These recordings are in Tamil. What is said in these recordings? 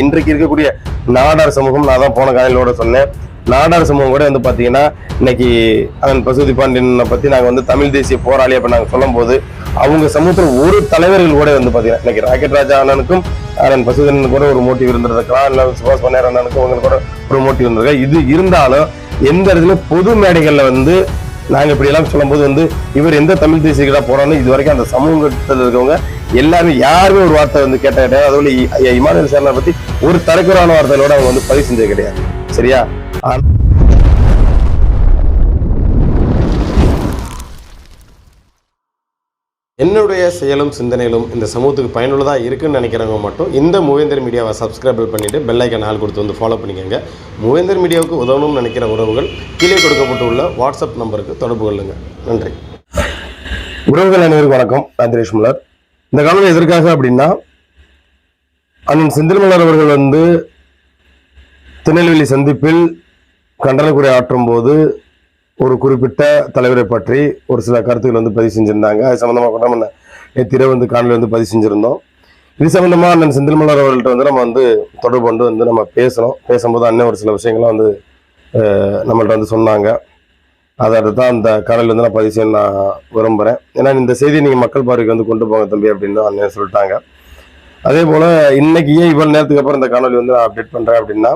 இன்றைக்கு இருக்கக்கூடிய நாடார் சமூகம் நான் தான் போன காலையிலோட சொன்னேன். நாடார் சமூகம் கூட வந்து பார்த்தீங்கன்னா இன்னைக்கு அதன் பசுதி பாண்டியனை பற்றி நாங்கள் வந்து தமிழ் தேசிய போராளி அப்படி நாங்கள் சொல்லும் போது அவங்க சமூகத்தில் ஒரு தலைவர்கள் கூட வந்து பார்த்தீங்கன்னா இன்னைக்கு ராக்கெட் ராஜா அண்ணனுக்கும் அண்ணன் பசுதன் கூட ஒரு மோட்டிவ் இருந்திருக்கலாம் இல்ல சுபாஷ் பண்ணார் அண்ணனுக்கும் அவங்களுக்கு கூட ஒரு மோட்டிவ் இருந்திருக்கா இது இருந்தாலும் எந்த இடத்துல பொது மேடைகளில் வந்து நாங்க இப்படியெல்லாம் சொல்லும்போது வந்து இவர் எந்த தமிழ் தேசியர்களாக போறான்னு இது வரைக்கும் அந்த சமூகத்தில் இருக்கவங்க எல்லாருமே யாருமே ஒரு வார்த்தை வந்து கேட்ட கிடையாது. அதுல இ- இமானுவேல் சேர்னா பத்தி ஒரு தரக்குறான வார்த்தைகளோட அவங்க வந்து பதிவு செஞ்சது கிடையாது. சரியா? என்னுடைய செயலும் சிந்தனையிலும் இந்த சமூகத்துக்கு பயனுள்ளதாக இருக்குன்னு நினைக்கிறவங்க மட்டும் இந்த மூவேந்தர் மீடியாவை சப்ஸ்கிரைப் பண்ணிவிட்டு பெல்லைக்கன் ஆள் கொடுத்து வந்து ஃபாலோ பண்ணிக்கோங்க. மூவேந்தர் மீடியாவுக்கு உதவணும்னு நினைக்கிற உறவுகள் கீழே கொடுக்கப்பட்டுள்ள வாட்ஸ்அப் நம்பருக்கு தொடர்பு கொள்ளுங்க. நன்றி. உறவுகள் அனைவருக்கும் வணக்கம். நான் தினேஷ் இந்த காலம் எதற்காக அப்படின்னா அண்ணன் செந்தில்மலர் அவர்கள் வந்து திருநெல்வேலி சந்திப்பில் கண்டனக்குறை ஆற்றும் போது ஒரு குறிப்பிட்ட தலைவரை பற்றி ஒரு சில கருத்துக்கள் வந்து பதிவு செஞ்சுருந்தாங்க. அது சம்மந்தமாக கூட நம்ம நேற்று வந்து காணொலி வந்து பதிவு செஞ்சுருந்தோம். இது சம்மந்தமாக அண்ணன் செந்தில்மலர் அவர்கள்ட்ட வந்து நம்ம வந்து தொடர்பு கொண்டு வந்து நம்ம பேசணும் பேசும்போது அண்ணன் ஒரு சில விஷயங்களை வந்து நம்மள்ட்ட வந்து சொன்னாங்க. அதை தான் அந்த காணொலி வந்து நான் பதிவு செய்ய நான் விரும்புகிறேன் ஏன்னா இந்த செய்தியை நீங்கள் மக்கள் பார்வைக்கு வந்து கொண்டு போங்க தம்பி அப்படின்னு அண்ணன் சொல்லிட்டாங்க. அதே போல் இன்னைக்கு ஏன் இவ்வளோ நேரத்துக்கு அப்புறம் இந்த காணொலி வந்து நான் அப்டேட் பண்ணுறேன் அப்படின்னா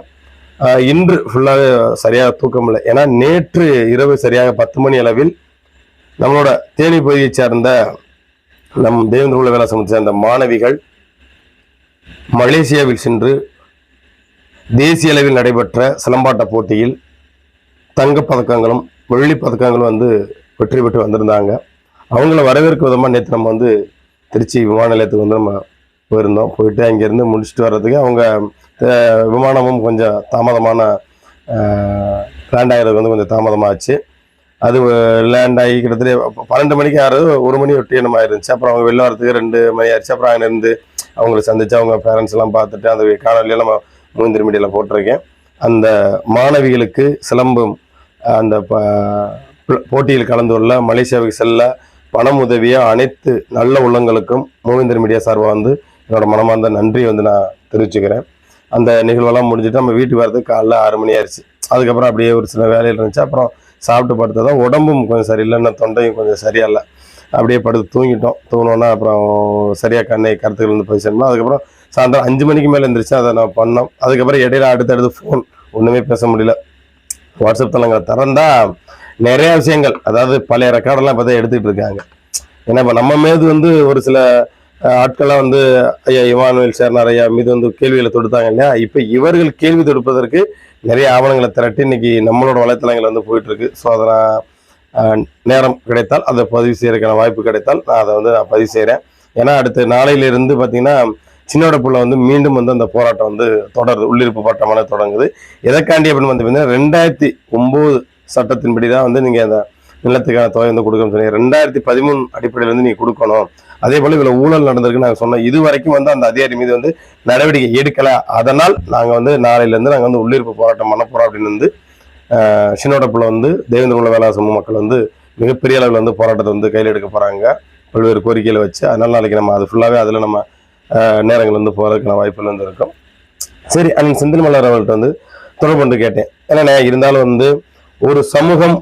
இன்று ஃபுல்லாகவே சரியாக தூக்கம் இல்லை. ஏன்னா நேற்று இரவு சரியாக பத்து மணி அளவில் நம்மளோட தேனி பகுதியைச் சேர்ந்த நம் தேவேந்திர உள்ள வேலை சேர்ந்த அந்த மாணவிகள் மலேசியாவில் சென்று தேசிய அளவில் நடைபெற்ற சிலம்பாட்ட போட்டியில் தங்கப்பதக்கங்களும் பதக்கங்களும் பதக்கங்களும் வந்து வெற்றி பெற்று வந்திருந்தாங்க. அவங்கள வரவேற்கும் விதமாக நேற்று நம்ம வந்து திருச்சி விமான நிலையத்துக்கு வந்து நம்ம போயிருந்தோம். போயிட்டு அங்கேருந்து முடிச்சுட்டு வர்றதுக்கு அவங்க விமானமும் கொஞ்சம் தாமதமான லேண்ட் ஆகிறது வந்து கொஞ்சம் தாமதமாச்சு. அது லேண்ட் ஆகி கிட்டத்தட்ட பன்னெண்டு மணிக்கு ஆறது ஒரு மணி ஒட்டி நம்ம ஆயிருந்துச்சு அப்புறம் அவங்க வெளில வரதுக்கு ரெண்டு மணி ஆயிடுச்சு அப்புறம் அங்கே இருந்து அவங்கள சந்திச்சு அவங்க பேரண்ட்ஸ் எல்லாம் பார்த்துட்டு அந்த காணொலியில் நம்ம மூந்திரி மீடியில் போட்டிருக்கேன். அந்த மாணவிகளுக்கு சிலம்பம் அந்த போட்டியில் கலந்து கொள்ள மலேசியாவுக்கு செல்ல பணம் உதவிய அனைத்து நல்ல உள்ளங்களுக்கும் மூவேந்தர் மீடியா சார்பாக வந்து என்னோட மனமார்ந்த நன்றி வந்து நான் தெரிவிச்சுக்கிறேன். அந்த நிகழ்வெல்லாம் முடிஞ்சுட்டு நம்ம வீட்டுக்கு வரதுக்கு காலைல ஆறு மணி ஆயிடுச்சு அதுக்கப்புறம் அப்படியே ஒரு சில வேலையில் இருந்துச்சு. அப்புறம் சாப்பிட்டு படுத்ததான் உடம்பும் கொஞ்சம் சரியில்லைன்னா தொண்டையும் கொஞ்சம் சரியா இல்லை அப்படியே படுத்து தூங்கிட்டோம். தூங்கினோன்னா அப்புறம் சரியாக கண்ணை கருத்துக்கள் வந்து போய் சேரணும் அதுக்கப்புறம் சாயந்தரம் அஞ்சு மணிக்கு மேலே எழுந்திரிச்சு அதை நான் பண்ணோம். அதுக்கப்புறம் இடையில அடுத்தடுத்து ஃபோன் ஒன்றுமே பேச முடியல. வாட்ஸ்அப் தளங்களை திறந்தா நிறைய விஷயங்கள் அதாவது பழைய ரெக்கார்டெல்லாம் இப்போ தான் எடுத்துக்கிட்டு இருக்காங்க. ஏன்னா இப்போ நம்ம மீது வந்து ஒரு சில ஆட்கள்லாம் வந்து ஐயா இமானுவேல் சேர்னார் ஐயா மீது வந்து கேள்விகளை தொடுத்தாங்க இல்லையா? இப்போ இவர்கள் கேள்வி தொடுப்பதற்கு நிறைய ஆவணங்களை திரட்டி இன்னைக்கு நம்மளோட வலைத்தளங்கள் வந்து போயிட்டு இருக்கு ஸோ அதை நான் நேரம் கிடைத்தால் அதை பதிவு செய்யறதுக்கான வாய்ப்பு கிடைத்தால் நான் அதை வந்து நான் பதிவு செய்கிறேன் ஏன்னா அடுத்து நாளையிலிருந்து பார்த்தீங்கன்னா சின்னோட புள்ள வந்து மீண்டும் வந்து அந்த போராட்டம் வந்து தொடருது. உள்ளிருப்பு போராட்டமான தொடங்குது. எதற்காண்டி அப்படின்னு வந்து பார்த்தீங்கன்னா ரெண்டாயிரத்தி ஒம்பது சட்டத்தின்படி தான் வந்து நீங்கள் அந்த நிலத்துக்கான தொகை வந்து கொடுக்கணும்னு சொன்னீங்க. ரெண்டாயிரத்தி பதிமூணு அடிப்படையில் வந்து நீங்கள் கொடுக்கணும். அதே போல் இவ்வளோ ஊழல் நடந்திருக்கு நாங்கள் சொன்னோம். இது வரைக்கும் வந்து அந்த அதிகாரி மீது வந்து நடவடிக்கை எடுக்கலை. அதனால் நாங்கள் வந்து நாளையிலேருந்து நாங்கள் வந்து உள்ளிருப்பு போராட்டம் பண்ண போகிறோம் அப்படின்னு வந்து சின்னோடப்பில் வந்து தேவேந்திர உள்ள வேளா சமூக மக்கள் வந்து மிகப்பெரிய அளவில் வந்து போராட்டத்தை வந்து கையில் எடுக்க போகிறாங்க பல்வேறு கோரிக்கைகளை வச்சு. அதனால் நாளைக்கு நம்ம அது ஃபுல்லாகவே அதில் நம்ம நேரங்கள் வந்து போகிறதுக்கான வாய்ப்புகள் வந்து இருக்கும். சரி அண்ணன் செந்தில் மலர் அவர்கள்ட்ட வந்து தொடர்பு கொண்டு கேட்டேன். ஏன்னா இருந்தாலும் வந்து ஒரு சமூகம்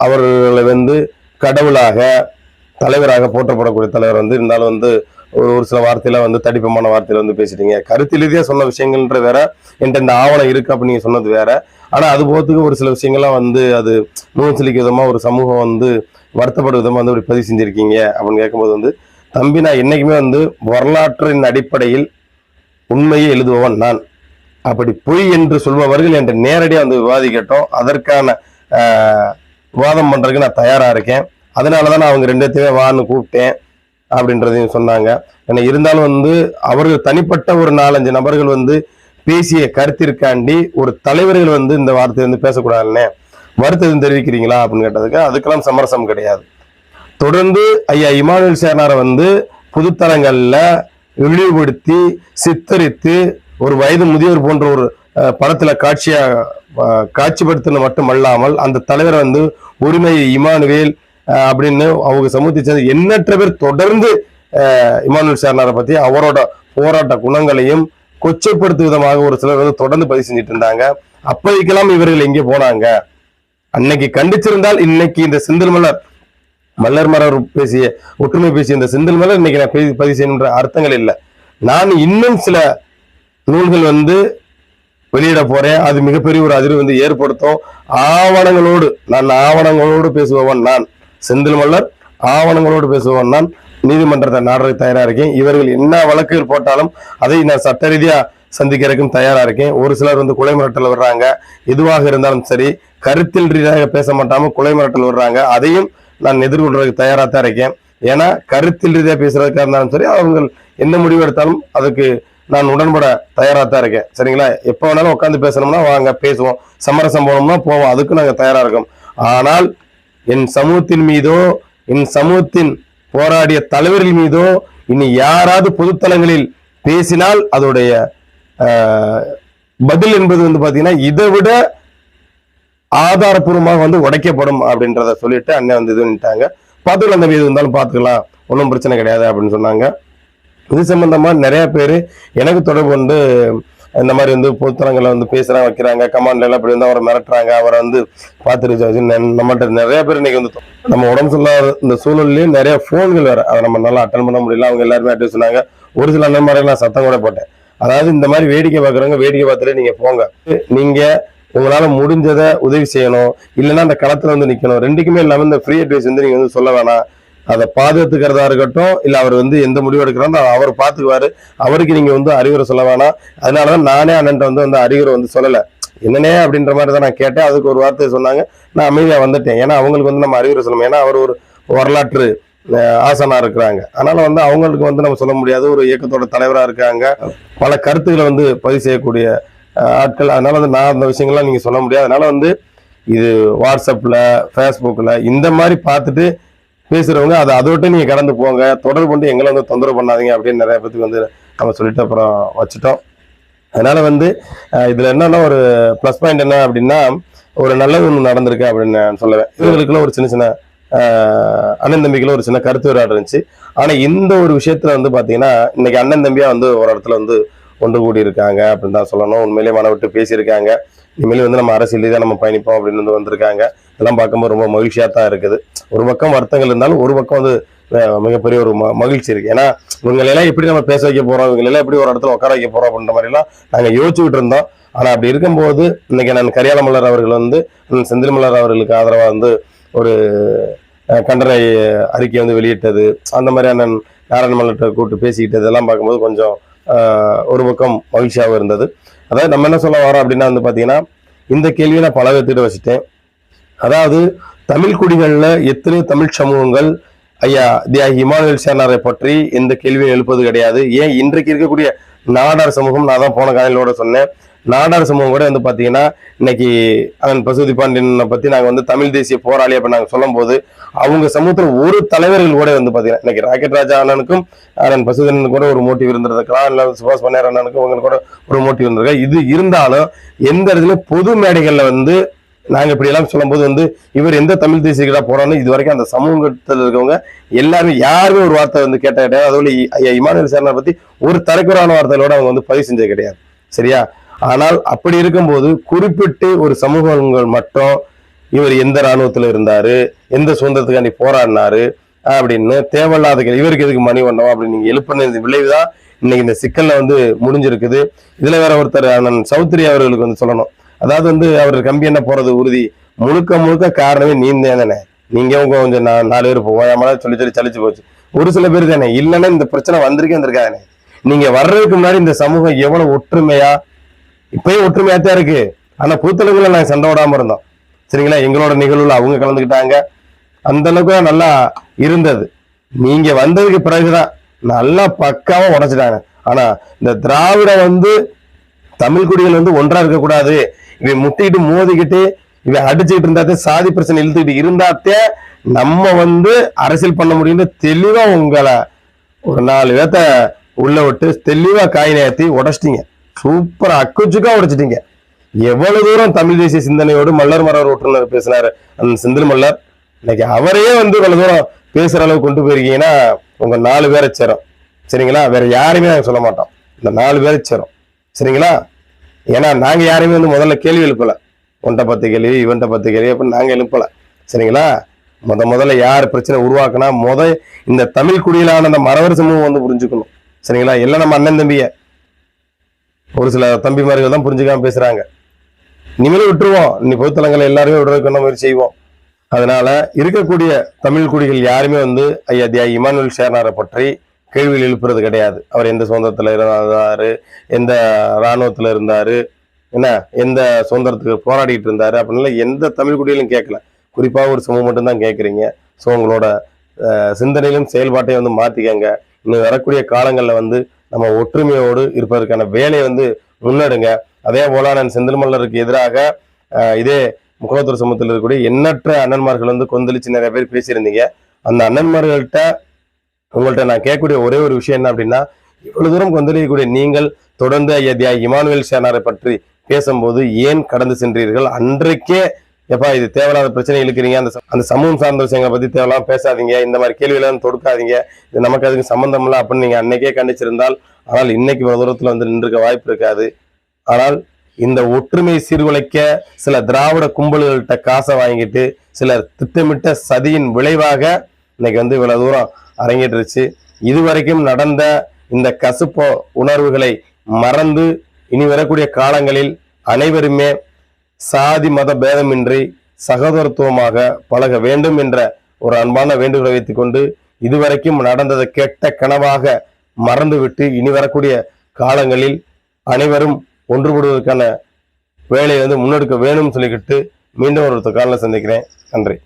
அவர்களை வந்து கடவுளாக தலைவராக போற்றப்படக்கூடிய தலைவர் வந்து இருந்தாலும் வந்து ஒரு ஒரு சில வார்த்தையில வந்து தடிப்பமான வார்த்தையில வந்து பேசிட்டீங்க. கருத்து ரீதியா சொன்ன விஷயங்கள்ன்ற வேற என்கிட்ட இந்த ஆவணம் இருக்கு அப்படின்னு நீங்க சொன்னது வேற. ஆனா அது போகிறதுக்கு ஒரு சில விஷயங்கள்லாம் வந்து அது நூச்சலிக்க விதமா ஒரு சமூகம் வந்து வருத்தப்படும் விதமா வந்து இப்படி பதிவு செஞ்சிருக்கீங்க அப்படின்னு கேட்கும்போது வந்து தம்பி நான் என்னைக்குமே வந்து வரலாற்றின் அடிப்படையில் உண்மையை எழுதுபவன் நான். அப்படி பொய் என்று சொல்பவர்கள் என்கிட்ட நேரடியாக வந்து விவாதிக்கட்டும். அதற்கான விவாதம் பண்ணுறதுக்கு நான் தயாராக இருக்கேன். அதனால தான் நான் அவங்க ரெண்டுத்தையுமே வான்னு கூப்பிட்டேன் அப்படின்றதையும் சொன்னாங்க. ஏன்னா இருந்தாலும் வந்து அவர்கள் தனிப்பட்ட ஒரு நாலஞ்சு நபர்கள் வந்து பேசிய கருத்திற்காண்டி ஒரு தலைவர்கள் வந்து இந்த வார்த்தையை வந்து பேசக்கூடாதுன்னே வருத்தம் தெரிவிக்கிறீங்களா அப்படின்னு கேட்டதுக்கு அதுக்கெல்லாம் சமரசம் கிடையாது. தொடர்ந்து ஐயா இமானுவேல் சேனாரை வந்து புதுத்தலங்களில் இழிவுபடுத்தி சித்தரித்து ஒரு வயது முதியோர் போன்ற ஒரு படத்தில் காட்சியாக காட்சிப்படுத்தின மட்டுமல்லாமல் அந்த தலைவரை வந்து உரிமை இமானுவேல் அப்படின்னு அவங்க சமூகத்தை சேர்ந்த எண்ணற்ற பேர் தொடர்ந்து இமானுவேல் சேர்னாரை பத்தி அவரோட போராட்ட குணங்களையும் கொச்சைப்படுத்தும் விதமாக ஒரு சிலர் வந்து தொடர்ந்து பதிவு செஞ்சுட்டு இருந்தாங்க. அப்போதைக்கெல்லாம் இவர்கள் எங்கே போனாங்க? அன்னைக்கு கண்டிச்சிருந்தால் இன்னைக்கு இந்த செந்தில் மலர் மல்லர் மலர் பேசிய ஒற்றுமை பேசிய இந்த செந்தில் மலர் இன்னைக்கு நான் பதிவு செய்யணுன்ற அர்த்தங்கள் இல்லை. நான் இன்னும் சில நூல்கள் வந்து வெளியிட போறேன். அது மிகப்பெரிய ஒரு அதிர்வு வந்து ஏற்படுத்தும். ஆவணங்களோடு நான் ஆவணங்களோடு பேசுபவன் நான். செந்தில் மல்லர் ஆவணங்களோடு பேசுபவன் நான். நீதிமன்றத்தை நாடுறதுக்கு தயாரா இருக்கேன். இவர்கள் என்ன வழக்குகள் போட்டாலும் அதை நான் சட்ட ரீதியா சந்திக்கிறதுக்கும் தயாரா இருக்கேன். ஒரு சிலர் வந்து கொலை மிரட்டல் வர்றாங்க எதுவாக இருந்தாலும் சரி கருத்தில் ரீதியாக பேச மாட்டாம கொலை மிரட்டல் வர்றாங்க அதையும் நான் எதிர்கொள்றதுக்கு தயாரா தான் இருக்கேன். ஏன்னா கருத்தில் ரீதியாக பேசுறதுக்காக இருந்தாலும் சரி அவங்க என்ன முடிவு எடுத்தாலும் அதுக்கு நான் உடன்பட தயாராக தான் இருக்கேன். சரிங்களா? எப்போ வேணாலும் உட்காந்து பேசணும்னா வாங்க பேசுவோம். சமரசம் போனோம்னா போவோம். அதுக்கு நாங்கள் தயாராக இருக்கோம். ஆனால் என் சமூகத்தின் மீதோ என் சமூகத்தின் போராடிய தலைவர்கள் மீதோ இனி யாராவது பொதுத்தலங்களில் பேசினால் அதோடைய பதில் என்பது வந்து பார்த்தீங்கன்னா இதை விட ஆதாரப்பூர்வமாக வந்து உடைக்கப்படும் அப்படின்றத சொல்லிட்டு அண்ணன் வந்து இது பண்ணிட்டாங்க. பார்த்துக்கலாம் தம்பி எது இருந்தாலும் பார்த்துக்கலாம். ஒன்றும் பிரச்சனை கிடையாது அப்படின்னு சொன்னாங்க. இது சம்பந்தமாக நிறைய பேர் எனக்கு தொடர்பு கொண்டு இந்த மாதிரி வந்து பொதுத்தலங்களை வந்து பேசுகிறாங்க வைக்கிறாங்க கமாண்ட்ல எல்லாம் இப்படி வந்து அவரை மிரட்டுறாங்க அவரை வந்து பார்த்துருச்சு நம்மள்ட்ட நிறைய பேர் இன்னைக்கு வந்து நம்ம உடம்பு சொல்லாத இந்த சூழல்லையும் நிறைய ஃபோன்கள் வேறு. அதை நம்ம நல்லா அட்டன் பண்ண முடியல. அவங்க எல்லாருமே அட்டன் சொன்னாங்க. ஒரு சில அந்த மாதிரி நான் சத்தம் கூட போட்டேன். அதாவது இந்த மாதிரி வேடிக்கை பார்க்குறவங்க வேடிக்கை பார்த்துட்டு நீங்கள் போங்க. நீங்கள் உங்களால் முடிஞ்சதை உதவி செய்யணும். இல்லைன்னா அந்த களத்தில் வந்து நிற்கணும் ரெண்டுக்குமே இல்லாமல் இந்த ஃப்ரீ அட்வைஸ் வந்து நீங்கள் வந்து சொல்ல வேணாம். அதை பாதுகாத்துக்கிறதா இருக்கட்டும் இல்லை அவர் வந்து எந்த முடிவு எடுக்கிறாரோ அதை அவர் பார்த்துக்குவாரு அவருக்கு நீங்க வந்து அறிவுரை சொல்ல வேணாம். அதனாலதான் நானே அண்ணன்ட்ட வந்து அந்த அறிவுரை வந்து சொல்லலை. என்னனே அப்படின்ற மாதிரி தான் நான் கேட்டேன். அதுக்கு ஒரு வார்த்தை சொன்னாங்க. நான் அமைதியாக வந்துட்டேன். ஏன்னா அவங்களுக்கு வந்து நம்ம அறிவுரை சொல்லணும். ஏன்னா அவர் ஒரு வரலாற்று ஆசனா இருக்கிறாங்க. அதனால வந்து அவங்களுக்கு வந்து நம்ம சொல்ல முடியாது. ஒரு இயக்கத்தோட தலைவராக இருக்காங்க. பல கருத்துக்களை வந்து பதிவு செய்யக்கூடிய ஆட்கள். அதனால வந்து நான் அந்த விஷயங்கள்லாம் நீங்கள் சொல்ல முடியாது. அதனால வந்து இது வாட்ஸ்அப்பில் ஃபேஸ்புக்கில் இந்த மாதிரி பார்த்துட்டு பேசுறவங்க அதை அதை விட்டு நீங்க கடந்து போங்க. தொடர்பு கொண்டு எங்களை வந்து தொந்தரவு பண்ணாதீங்க அப்படின்னு நிறைய பேத்துக்கு வந்து நம்ம சொல்லிட்டு அப்புறம் வச்சுட்டோம். அதனால வந்து இதில் இதுல என்னன்னா ஒரு ப்ளஸ் பாயிண்ட் என்ன அப்படின்னா ஒரு நல்லது ஒன்று நடந்திருக்கு அப்படின்னு நான் சொல்லுவேன். இவங்களுக்குள்ள ஒரு சின்ன சின்ன அண்ணன் தம்பிக்குள்ள ஒரு சின்ன கருத்து வேறுபாடு இருந்துச்சு. ஆனா இந்த ஒரு விஷயத்துல வந்து பாத்தீங்கன்னா இன்னைக்கு அண்ணன் தம்பியா வந்து ஒரு இடத்துல வந்து ஒன்று கூடி இருக்காங்க அப்படின்னு தான் சொல்லணும். உண்மையிலேயே மன விட்டு பேசியிருக்காங்க. இனிமேல் வந்து நம்ம அரசியல் ரீதியாக நம்ம பயணிப்போம் அப்படின்னு வந்து வந்திருக்காங்க. இதெல்லாம் பார்க்கும்போது ரொம்ப மகிழ்ச்சியாக தான் இருக்குது. ஒரு பக்கம் வருத்தங்கள் இருந்தாலும் ஒரு பக்கம் வந்து மிகப்பெரிய ஒரு ம- மகிழ்ச்சி இருக்கு. ஏன்னா இவங்களெல்லாம் எப்படி நம்ம பேச வைக்க போறோம்? இவங்களெல்லாம் எப்படி ஒரு இடத்துல உட்கார வைக்க போறோம் அப்படின்ற மாதிரிலாம் நாங்கள் யோசிச்சுக்கிட்டு இருந்தோம். ஆனால் அப்படி இருக்கும்போது இன்னைக்கு நான் கரியால மலர் அவர்கள் வந்து செந்தில் மலர் அவர்களுக்கு ஆதரவாக வந்து ஒரு கண்டனை அறிக்கை வந்து வெளியிட்டது. அந்த மாதிரி அண்ணன் நாராயண மலர்கிட்ட கூப்பிட்டு பேசிக்கிட்டது இதெல்லாம் பார்க்கும்போது கொஞ்சம் ஒரு பக்கம் மகிழ்ச்சியாகவும் இருந்தது. அதாவது நம்ம என்ன சொல்ல வரோம் அப்படின்னா வந்து பார்த்தீங்கன்னா இந்த கேள்வியை நான் பல பேர்த்திட்ட வச்சுட்டேன். அதாவது தமிழ் குடிகளில் எத்தனை தமிழ் சமூகங்கள் ஐயா தியா இமானுவேல் சேனாரை பற்றி எந்த கேள்வியும் எழுப்பது கிடையாது. ஏன் இன்றைக்கு இருக்கக்கூடிய நாடார் சமூகம் நான் தான் போன காலையிலோட சொன்னேன். நாடார் சமூகம் கூட வந்து பார்த்தீங்கன்னா இன்னைக்கு அண்ணன் பசுதி பாண்டியனை பற்றி நாங்கள் வந்து தமிழ் தேசிய போராளி அப்படி நாங்கள் சொல்லும்போது அவங்க சமூகத்தில் ஒரு தலைவர்கள் கூட வந்து பார்த்தீங்கன்னா இன்னைக்கு ராக்கெட் ராஜா அண்ணனுக்கும் அண்ணன் பசுதன் கூட ஒரு மோட்டிவ் இருந்திருக்கலாம் இல்லை சுபாஷ் பன்னேர் அண்ணனுக்கும் உங்களுக்கு கூட ஒரு மோட்டிவ் இருந்திருக்கா இது இருந்தாலும் எந்த இடத்துல பொது மேடைகளில் வந்து நாங்கள் இப்படி எல்லாம் சொல்லும்போது வந்து இவர் எந்த தமிழ் தேசியர்களாக போறான்னு இது வரைக்கும் அந்த சமூகத்தில் இருக்கவங்க எல்லாருமே யாருமே ஒரு வார்த்தை வந்து கேட்ட கிடையாது. அதோட இ- ஐயா பற்றி ஒரு தரக்குறான வார்த்தைகளோட அவங்க வந்து பதிவு செஞ்சது கிடையாது. சரியா? ஆனால் அப்படி இருக்கும்போது குறிப்பிட்டு ஒரு சமூகங்கள் மட்டும் இவர் எந்த இராணுவத்தில் இருந்தாரு எந்த சுதந்திரத்துக்காண்டி போராடினாரு அப்படின்னு தேவையில்லாத இவருக்கு எதுக்கு மணி பண்ணோம் அப்படின்னு நீங்க எழுப்பின இந்த விளைவுதான் இன்னைக்கு இந்த சிக்கல்ல வந்து முடிஞ்சிருக்குது. இதுல வேற ஒருத்தர் அண்ணன் சௌத்ரி அவர்களுக்கு வந்து சொல்லணும். அதாவது வந்து அவர் கம்பி என்ன போறது உறுதி. முழுக்க முழுக்க காரணமே நீந்தே தானே. நீங்க உங்க கொஞ்சம் நான் நாலு பேர் போயாமல சொல்லி சொல்லி சளிச்சு போச்சு. ஒரு சில பேர் தானே. இல்லைன்னா இந்த பிரச்சனை வந்திருக்கே வந்திருக்காதானே நீங்க வர்றதுக்கு முன்னாடி இந்த சமூகம் எவ்வளவு ஒற்றுமையா இப்பயும் ஒற்றுமையா தான் இருக்கு. ஆனா புத்தளங்களை நாங்க சண்டை விடாம இருந்தோம். சரிங்களா? எங்களோட நிகழ்வுல அவங்க கலந்துக்கிட்டாங்க. அந்த அளவுக்கு நல்லா இருந்தது. நீங்க வந்ததுக்கு பிறகுதான் நல்லா பக்காவா உடைச்சிட்டாங்க. ஆனா இந்த திராவிட வந்து தமிழ் குடிகள் வந்து ஒன்றா இருக்கக்கூடாது. இவன் முட்டிக்கிட்டு மோதிக்கிட்டு இவன் அடிச்சுக்கிட்டு இருந்தாத்தே சாதி பிரச்சனை இழுத்துக்கிட்டு இருந்தாத்தே நம்ம வந்து அரசியல் பண்ண முடியும்னு தெளிவா உங்களை ஒரு நாலு பேத்த உள்ள விட்டு தெளிவா காய் நேர்த்தி உடச்சிட்டீங்க. சூப்பர் அக்குச்சுக்கா உடைச்சிட்டீங்க எவ்வளவு தூரம் தமிழ் தேசிய சிந்தனையோடு மல்லர் மரவர் ஓட்டுநர் பேசினாரு அந்த செந்தில் மல்லர். இன்னைக்கு அவரையே வந்து இவ்வளவு தூரம் பேசுற அளவுக்கு கொண்டு போயிருக்கீங்கன்னா உங்க நாலு பேரை சேரும். சரிங்களா? வேற யாருமே நாங்க சொல்ல மாட்டோம். இந்த நாலு பேரை சேரும். சரிங்களா? ஏன்னா நாங்க யாருமே வந்து முதல்ல கேள்வி எழுப்பல. உன்ட்ட பத்து கேள்வி இவன்ட்ட பத்து கேள்வி அப்படின்னு நாங்க எழுப்பல. சரிங்களா? முத முதல்ல யார் பிரச்சனை உருவாக்குனா முத இந்த தமிழ் குடியிலான அந்த மறவர் சமூகம் வந்து புரிஞ்சுக்கணும். சரிங்களா? எல்லாம் நம்ம அண்ணன் தம்பியை. ஒரு சில தம்பிமார்கள் தான் புரிஞ்சுக்காம பேசுறாங்க. இனிமேலும் விட்டுருவோம். நீ பொதுத்தலங்களை எல்லாருமே விடுறதுக்கு என்ன முயற்சி செய்வோம். அதனால இருக்கக்கூடிய தமிழ் குடிகள் யாருமே வந்து ஐயா தியா இமானுவல் ஷேர்னாரை பற்றி கேள்வியில் எழுப்புறது கிடையாது. அவர் எந்த சுதந்திரத்தில் இருந்தார் எந்த இராணுவத்தில் இருந்தார் என்ன எந்த சுதந்திரத்துக்கு போராடிட்டு இருந்தார் அப்படின்னு எந்த தமிழ் குடியிலும் கேட்கல. குறிப்பாக ஒரு சமூகம் மட்டும்தான் கேட்குறீங்க. ஸோ உங்களோட சிந்தனையிலும் செயல்பாட்டையும் வந்து மாற்றிக்கங்க இன்னும் வரக்கூடிய காலங்களில் வந்து நம்ம ஒற்றுமையோடு இருப்பதற்கான வேலையை வந்து முன்னெடுங்க அதே போல நான் செந்தில் மல்லருக்கு எதிராக இதே முகவத்தூர் சமூகத்தில் இருக்கக்கூடிய எண்ணற்ற அண்ணன்மார்கள் வந்து கொந்தளிச்சு நிறைய பேர் பேசியிருந்தீங்க. அந்த அண்ணன்மார்கள்ட்ட உங்கள்ட்ட நான் கேட்கக்கூடிய ஒரே ஒரு விஷயம் என்ன அப்படின்னா இவ்வளவு தூரம் கொந்தளிக்கக்கூடிய நீங்கள் தொடர்ந்து ஐயா தியா இமானுவேல் சேனாரை பற்றி பேசும்போது ஏன் கடந்து சென்றீர்கள்? அன்றைக்கே எப்பா இது தேவையில்லாத பிரச்சனை இழுக்கிறீங்க. அந்த அந்த சமூகம் சார்ந்த விஷயங்களை பத்தி தேவையில்லாம பேசாதீங்க. இந்த மாதிரி கேள்வியெல்லாம் தொடுக்காதீங்க. இது நமக்கு அதுக்கு சம்பந்தம் இல்லை அப்படின்னு நீங்க அன்னைக்கே கண்டிச்சிருந்தால் ஆனால் இன்னைக்கு இவ்வளவு தூரத்துல வந்து நின்றுக்க வாய்ப்பு இருக்காது. ஆனால் இந்த ஒற்றுமை சீர்குலைக்க சில திராவிட கும்பல்கள்கிட்ட காசை வாங்கிட்டு சிலர் திட்டமிட்ட சதியின் விளைவாக இன்னைக்கு வந்து இவ்வளவு தூரம் அரங்கேற்றுச்சு இதுவரைக்கும் நடந்த இந்த கசுப்பு உணர்வுகளை மறந்து இனி வரக்கூடிய காலங்களில் அனைவருமே சாதி மத பேதமின்றி சகோதரத்துவமாக பழக வேண்டும் என்ற ஒரு அன்பான வேண்டுகோளை வைத்துக்கொண்டு இதுவரைக்கும் நடந்ததை கெட்ட கனவாக மறந்துவிட்டு இனி வரக்கூடிய காலங்களில் அனைவரும் ஒன்றுபடுவதற்கான வேலையை வந்து முன்னெடுக்க வேணும்னு சொல்லிக்கிட்டு மீண்டும் ஒரு காலில் சந்திக்கிறேன். நன்றி.